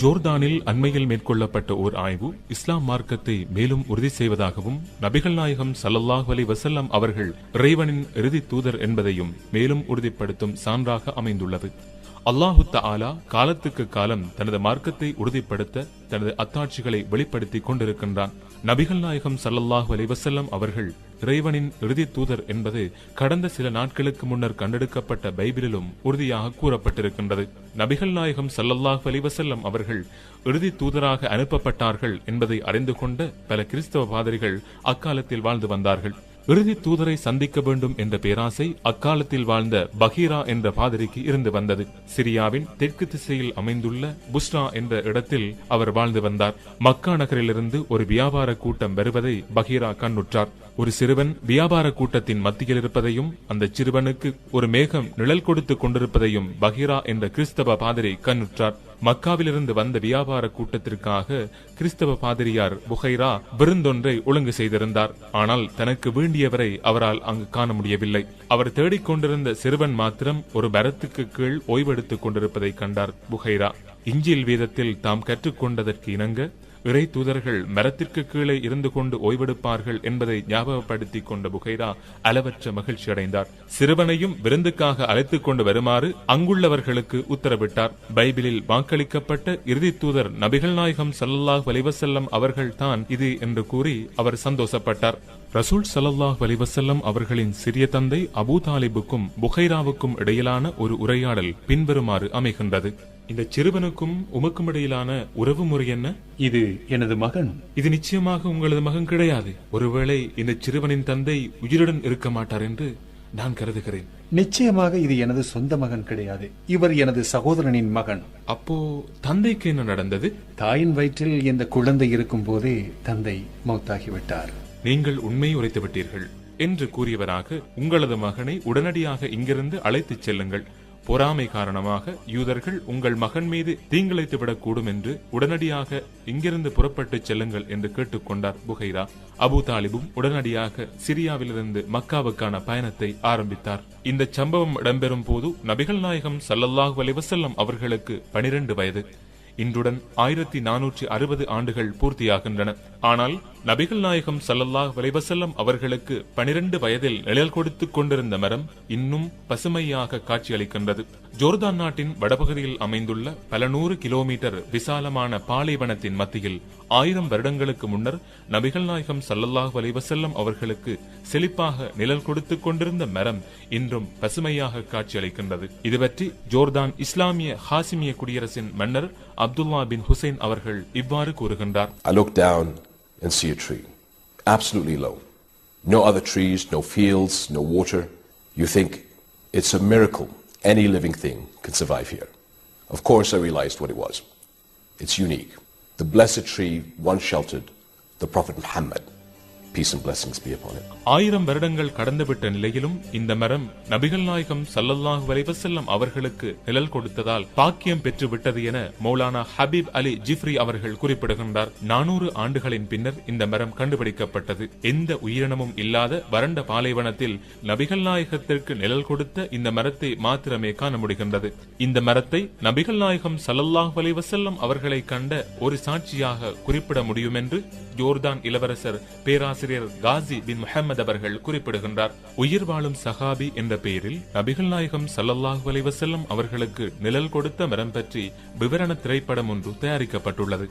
ஜோர்தானில் அண்மையில் மேற்கொள்ளப்பட்ட ஓர் ஆய்வு இஸ்லாம் மார்க்கத்தை மேலும் உறுதி செய்வதாகவும் நபிகள் நாயகம் சல்லல்லாஹ் அலி வஸல்லம் அவர்கள் இறைவனின் இறுதி தூதர் என்பதையும் மேலும் உறுதிப்படுத்தும் சான்றாக அமைந்துள்ளது. அல்லாஹு தஆலா காலத்துக்கு காலம் தனது மார்க்கத்தை உறுதிப்படுத்த தனது அத்தாட்சிகளை வெளிப்படுத்தி கொண்டிருக்கின்றான். நபிகள் நாயகம் சல்லல்லாஹ் அலைஹி அவர்கள் இறைவனின் இறுதி தூதர் என்பது கடந்த சில நாட்களுக்கு முன்னர் கண்டெடுக்கப்பட்ட பைபிளிலும் உறுதியாக கூறப்பட்டிருக்கின்றது. நபிகள் நாயகம் சல்லல்லாஹ் அலைஹி அவர்கள் இறுதி தூதராக அனுப்பப்பட்டார்கள் என்பதை அறிந்து கொண்ட பல கிறிஸ்தவ பாதிரிகள் அக்காலத்தில் வாழ்ந்து வந்தார்கள். இறுதி தூதரை சந்திக்க வேண்டும் என்ற பேராசை அக்காலத்தில் வாழ்ந்த பஹீரா என்ற பாதிரிக்கு இருந்து வந்தது. சிரியாவின் தெற்கு திசையில் அமைந்துள்ள புஷ்ரா என்ற இடத்தில் அவர் வாழ்ந்து வந்தார். மக்கா நகரிலிருந்து ஒரு வியாபார கூட்டம் வருவதை பஹீரா கண்ணுற்றார். ஒரு சிறுவன் வியாபார கூட்டத்தின் மத்தியில் இருப்பதையும் அந்த சிறுவனுக்கு ஒரு மேகம் நிழல் கொடுத்து கொண்டிருப்பதையும் பஹீரா என்ற கிறிஸ்தவ பாதிரி கண்ணுற்றார். மக்காவிலிருந்து வந்த வியாபார கூட்டத்திற்காக கிறிஸ்தவ பாதிரியார் புகைரா விருந்தொன்றை ஒழுங்கு செய்திருந்தார். ஆனால் தனக்கு வேண்டியவரை அவரால் அங்கு காண முடியவில்லை. அவர் தேடிக்கொண்டிருந்த சிறுவன் மாத்திரம் ஒரு மரத்துக்கு கீழ் ஓய்வெடுத்துக் கொண்டிருப்பதை கண்டார் புகைரா. இஞ்சில் வீதத்தில் தாம் கற்றுக்கொண்டதற்கு இணங்க இறை தூதர்கள் மரத்திற்கு கீழே இருந்து கொண்டு ஓய்வெடுப்பார்கள் என்பதை ஞாபகப்படுத்திக் கொண்ட புகைரா அளவற்ற மகிழ்ச்சி அடைந்தார். சிறுவனையும் விருந்துக்காக அழைத்துக் கொண்டு வருமாறு அங்குள்ளவர்களுக்கு உத்தரவிட்டார். பைபிளில் வாக்களிக்கப்பட்ட இறுதி தூதர் நபிகள் நாயகம் சல்லாஹ் வலிவசல்லம் அவர்கள் தான் இது என்று கூறி அவர் சந்தோஷப்பட்டார். ரசூல் ஸல்லல்லாஹு வலிவசல்லம் அவர்களின் சிறிய தந்தை அபூ தாலிபுக்கும் புகைராவுக்கும் இடையிலான ஒரு உரையாடல் பின்வருமாறு அமைகின்றது. இந்த சிறுவனுக்கும் உமக்கும் இடையிலான உறவு முறை என்ன? இது எனது மகன் இது நிச்சயமாக உங்களது மகன் கிடையாது. ஒருவேளை இந்த சிறுவனின் தந்தை உயிருடன் இருக்க மாட்டார் என்று நான் கருதுகிறேன். நிச்சயமாக இது எனது சொந்த மகன் கிடையாது. இவர் எனது சகோதரனின் மகன். அப்போ தந்தைக்கு என்ன நடந்தது? தாயின் வயிற்றில் இந்த குழந்தை இருக்கும் போதே தந்தை மௌத்தாகிவிட்டார். நீங்கள் உண்மை உரைத்து விட்டீர்கள் என்று கூறியவராக உங்களது மகனை உடனடியாக இங்கிருந்து அழைத்துச் செல்லுங்கள். பொறாமை காரணமாக யூதர்கள் உங்கள் மகன் மீது தீங்கிழைத்து விடக்கூடும் என்று உடனடியாக இங்கிருந்து புறப்பட்டுச் செல்லுங்கள் என்று கேட்டுக்கொண்டார் புகைரா. அபு தாலிபும் உடனடியாக சிரியாவிலிருந்து மக்காவுக்கான பயணத்தை ஆரம்பித்தார். இந்த சம்பவம் இடம்பெறும் போது நபிகள் நாயகம் சல்லல்லாஹு அலிவசல்லம் அவர்களுக்கு பனிரெண்டு வயது. இன்றுடன் ஆயிரத்தி நானூற்றி அறுபது ஆண்டுகள் பூர்த்தியாகின்றன. ஆனால் நபிகள் நாயகம் சல்லல்லாஹ் அலைஹி அவர்களுக்கு பனிரெண்டு வயதில் நிழல் கொடுத்துக் கொண்டிருந்த மரம் இன்னும் பசுமையாக காட்சியளிக்கின்றது. ஜோர்தான் நாட்டின் வடபகுதியில் அமைந்துள்ள பல நூறு கிலோமீட்டர் விசாலமான பாலைவனத்தின் மத்தியில் ஆயிரம் வருடங்களுக்கு முன்னர் நபிகள் நாயகம் சல்லல்லாஹ் வலைவசல்லம் அவர்களுக்கு செழிப்பாக நிழல் கொடுத்துக் கொண்டிருந்த மரம் இன்றும் பசுமையாக காட்சியளிக்கின்றது. இதுபற்றி ஜோர்தான் இஸ்லாமிய ஹாசிமிய குடியரசின் மன்னர் அப்துல்லா பின் ஹுசைன் அவர்கள் இவ்வாறு கூறுகின்றார் I look down and see a tree, absolutely alone. No other trees, no fields, no water. You think it's a miracle any living thing can survive here. Of course, I realized what it was. It's unique. The blessed tree once sheltered the Prophet Muhammad. peace and blessings be upon it ஆயிரம் வருடங்கள் கடந்துவிட்ட நிலையிலும் இந்த மரம் நபிகள் நாயகம் ஸல்லல்லாஹு வலைவசல்லம் அவர்களுக்கு நிழல் கொடுத்ததால் பாக்கியம் பெற்று விட்டது என மௌலானா ஹபீப் அலி ஜிப்ரி அவர்கள் குறிப்பிடுகின்றார். நானூறு ஆண்டுகளின் பின்னர் இந்த மரம் கண்டுபிடிக்கப்பட்டது. எந்த உயிரினமும் இல்லாத வறண்ட பாலைவனத்தில் நபிகள் நாயகத்திற்கு நிழல் கொடுத்த இந்த மரத்தை மாத்திரமே காண முடிகின்றது. இந்த மரத்தை நபிகள் நாயகம் சல்லல்லாஹ் வலைவசல்லம் அவர்களை கண்ட ஒரு சாட்சியாக குறிப்பிட முடியும் என்று ஜோர்தான் இளவரசர் பேராசிரியர் காசி பின் முஹம்மது அவர்கள் குறிப்பிடுகின்றார். உயிர் வாழும் சஹாபி என்ற பெயரில் நபிகள் நாயகம் சல்லல்லாஹு அலைவசல்லம் அவர்களுக்கு நிழல் கொடுத்த மரம் பற்றி விவரண திரைப்படம் ஒன்று தயாரிக்கப்பட்டுள்ளது.